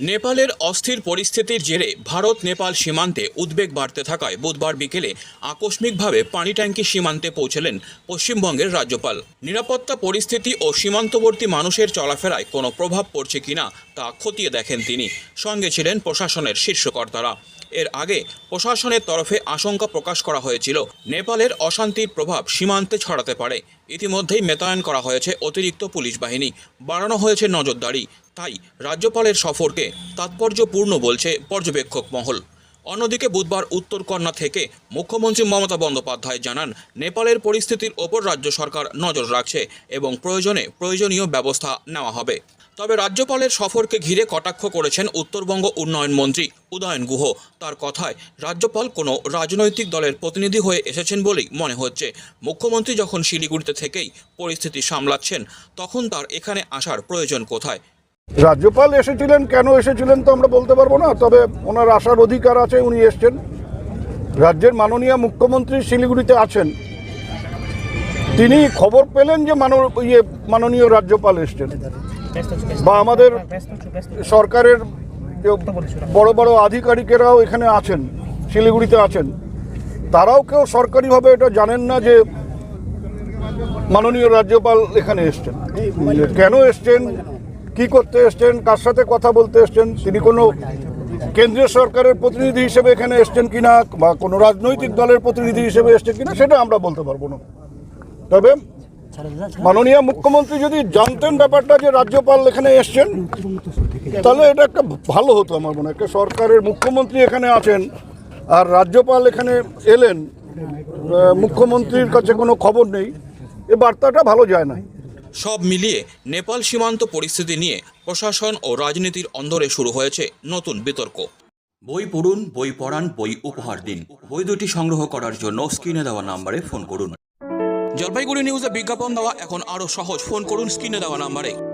নেপালের অস্থির পরিস্থিতির জেরে ভারত নেপাল সীমান্তে উদ্বেগ বাড়তে থাকায় বুধবার বিকেলে আকস্মিকভাবে পানি ট্যাঙ্কি সীমান্তে পৌঁছলেন পশ্চিমবঙ্গের রাজ্যপাল। নিরাপত্তা পরিস্থিতি ও সীমান্তবর্তী মানুষের চলাফেরায় কোনো প্রভাব পড়ছে কিনা তা খতিয়ে দেখেন তিনি। সঙ্গে ছিলেন প্রশাসনের শীর্ষকর্তারা এর আগে প্রশাসনের তরফে আশঙ্কা প্রকাশ করা হয়েছিল। নেপালের অশান্তির প্রভাব সীমান্তে ছড়াতে পারে। ইতিমধ্যেই মেতায়ন করা হয়েছে অতিরিক্ত পুলিশ বাহিনী। বাড়ানো হয়েছে নজরদারি। তাই রাজ্যপালের সফরকে তাৎপর্যপূর্ণ বলছে পর্যবেক্ষক মহল। অন্যদিকে বুধবার উত্তরকন্যা থেকে মুখ্যমন্ত্রী মমতা বন্দ্যোপাধ্যায় জানান, নেপালের পরিস্থিতির ওপর রাজ্য সরকার নজর রাখছে এবং প্রয়োজনে প্রয়োজনীয় ব্যবস্থা নেওয়া হবে। তবে রাজ্যপালের সফরকে ঘিরে কটাক্ষ করেছেন উত্তরবঙ্গ উন্নয়ন মন্ত্রী উদয়ন গুহ। তার কথায়, রাজ্যপাল কোনো রাজনৈতিক দলের প্রতিনিধি হয়ে এসেছেন বলেই মনে হচ্ছে। মুখ্যমন্ত্রী যখন শিলিগুড়িতে থেকেই পরিস্থিতি সামলাচ্ছেন, তখন তার এখানে আসার প্রয়োজন কোথায়? রাজ্যপাল এসেছিলেন, কেন এসেছিলেন তো আমরা বলতে পারব না, তবে ওনার আসার অধিকার আছে, উনি এসছেন। রাজ্যের মাননীয় মুখ্যমন্ত্রী শিলিগুড়িতে আছেন। তিনি খবর পেলেন যে ইয়ে মাননীয় রাজ্যপাল এসছেন। বা আমাদের সরকারের বড় বড় আধিকারিকেরাও এখানে আছেন শিলিগুড়িতে আছেন। তারাও কেউ সরকারিভাবে এটা জানেন না যে মাননীয় রাজ্যপাল এখানে এসছেন। কেন এসছেন? কি করতে এসছেন? কার সাথে কথা বলতে এসছেন? তিনি কোনো কেন্দ্রীয় সরকারের প্রতিনিধি হিসেবে এখানে এসছেন কিনা? বা কোনো রাজনৈতিক দলের প্রতিনিধি হিসেবে এসছেন কিনা? সেটা আমরা বলতে পারব না। তবে মাননীয় মুখ্যমন্ত্রী যদি জানতেন ব্যাপারটা যে রাজ্যপাল এখানে এসছেন তাহলে এটা একটা ভালো হতো আমার মনে হয়। একটা সরকারের মুখ্যমন্ত্রী এখানে আছেন আর রাজ্যপাল এখানে এলেন মুখ্যমন্ত্রীর কাছে কোনো খবর নেই এ বার্তাটা ভালো যায় না। সব মিলিয়ে নেপাল সীমান্ত পরিস্থিতি নিয়ে প্রশাসন ও রাজনীতির অন্দরে শুরু হয়েছে নতুন বিতর্ক। বই পড়ুন বই পড়ান বই উপহার দিন। বই দুটি সংগ্রহ করার জন্য স্ক্রিনে দেওয়া নাম্বারে ফোন করুন। জলপাইগুড়ি নিউজে বিজ্ঞাপন দেওয়া এখন আরও সহজ। ফোন করুন স্ক্রিনে দেওয়া নাম্বারে।